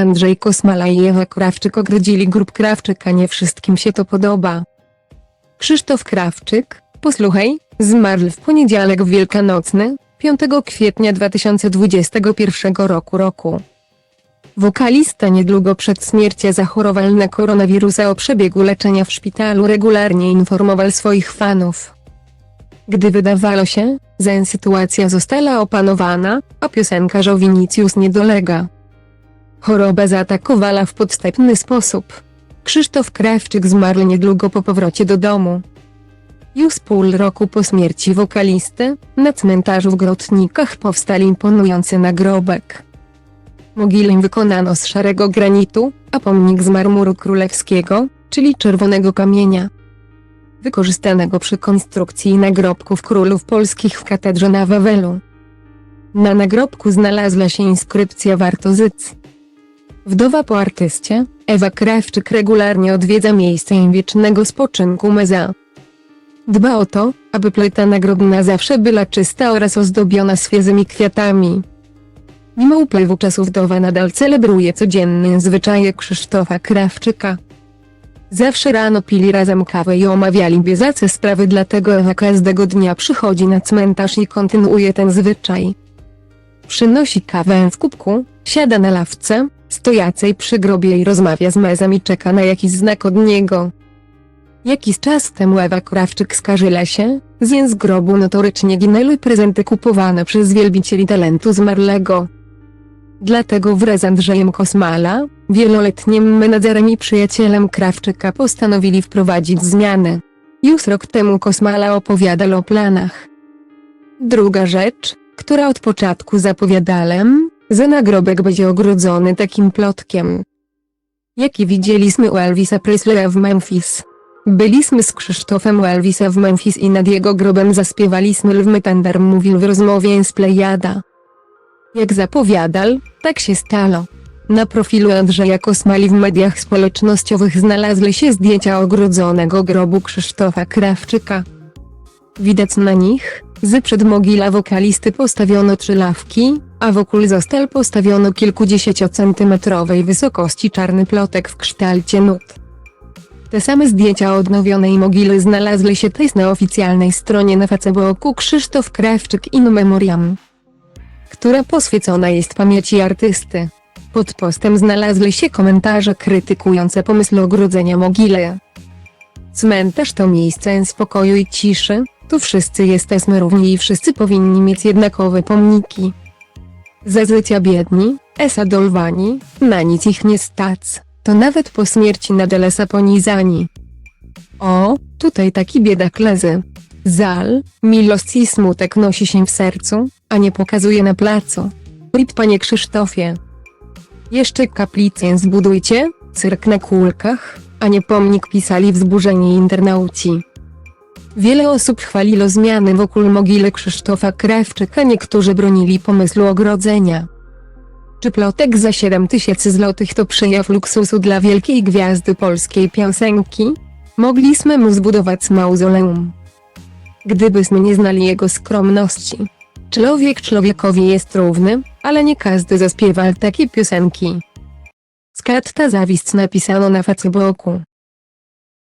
Andrzej Kosmala i Ewa Krawczyk ogrodzili grób Krawczyka nie wszystkim się to podoba. Krzysztof Krawczyk, posłuchaj, zmarł w poniedziałek wielkanocny, 5 kwietnia 2021 roku roku. Wokalista niedługo przed śmiercią zachorował na koronawirusa o przebiegu leczenia w szpitalu regularnie informował swoich fanów. Gdy wydawało się, że sytuacja została opanowana, a piosenkarz Vinicius nie dolega. Choroba zaatakowała w podstępny sposób. Krzysztof Krawczyk zmarł niedługo po powrocie do domu. Już pół roku po śmierci wokalisty, na cmentarzu w Grotnikach powstał imponujący nagrobek. Mogilę wykonano z szarego granitu, a pomnik z marmuru królewskiego, czyli czerwonego kamienia. Wykorzystanego przy konstrukcji nagrobków królów polskich w katedrze na Wawelu. Na nagrobku znalazła się inskrypcja Wartozyc. Wdowa po artyście, Ewa Krawczyk regularnie odwiedza miejsce jej wiecznego spoczynku meza. Dba o to, aby plita nagrobna zawsze była czysta oraz ozdobiona świeżymi kwiatami. Mimo upływu czasu wdowa nadal celebruje codzienny zwyczaje Krzysztofa Krawczyka. Zawsze rano pili razem kawę i omawiali bieżące sprawy dlatego Ewa każdego dnia przychodzi na cmentarz i kontynuuje ten zwyczaj. Przynosi kawę w kubku, siada na ławce, stojacej przy grobie i rozmawia z mezem i czeka na jakiś znak od niego. Jakiś czas temu Ewa Krawczyk skarżyła się, z z grobu notorycznie ginęły prezenty kupowane przez wielbicieli talentu zmarłego. Dlatego wraz z Andrzejem Kosmala, wieloletnim menadżerem i przyjacielem Krawczyka postanowili wprowadzić zmiany. Już rok temu Kosmala opowiadał o planach. Druga rzecz, która od początku zapowiadałem, że nagrobek będzie ogrodzony takim plotkiem. Jaki widzieliśmy u Elvisa Presleya w Memphis. Byliśmy z Krzysztofem u Elvisa w Memphis i nad jego grobem zaśpiewaliśmy Lwy Tender mówił w rozmowie z Plejada. Jak zapowiadał, tak się stało. Na profilu Andrzeja Kosmali w mediach społecznościowych znalazły się zdjęcia ogrodzonego grobu Krzysztofa Krawczyka. Widać na nich, że przed mogila wokalisty postawiono trzy lawki, a wokół został postawiono kilkudziesięciocentymetrowej wysokości czarny plotek w kształcie nut. Te same zdjęcia odnowionej mogily znalazły się też na oficjalnej stronie na Facebooku Krzysztof Krawczyk in memoriam, która poświęcona jest pamięci artysty. Pod postem znalazły się komentarze krytykujące pomysł ogrodzenia mogile. Cmentarz to miejsce spokoju i ciszy, tu wszyscy jesteśmy równi i wszyscy powinni mieć jednakowe pomniki. Zazwyczaj biedni, esadolwani, na nic ich nie stać, to nawet po śmierci nadal saponizani. O, tutaj taki biedak lezy. Zal, miłość i smutek nosi się w sercu, a nie pokazuje na placu. Rip panie Krzysztofie. Jeszcze kaplicę zbudujcie, cyrk na kulkach, a nie pomnik pisali wzburzeni internauci. Wiele osób chwaliło zmiany wokół mogile Krzysztofa Krawczyka, niektórzy bronili pomysłu ogrodzenia. Czy plotek za 7 tysięcy złotych to przejaw luksusu dla wielkiej gwiazdy polskiej piosenki? Mogliśmy mu zbudować mauzoleum. Gdybyśmy nie znali jego skromności. Człowiek człowiekowi jest równy, ale nie każdy zaśpiewa takie piosenki. Skatta zawist napisano na Facebooku.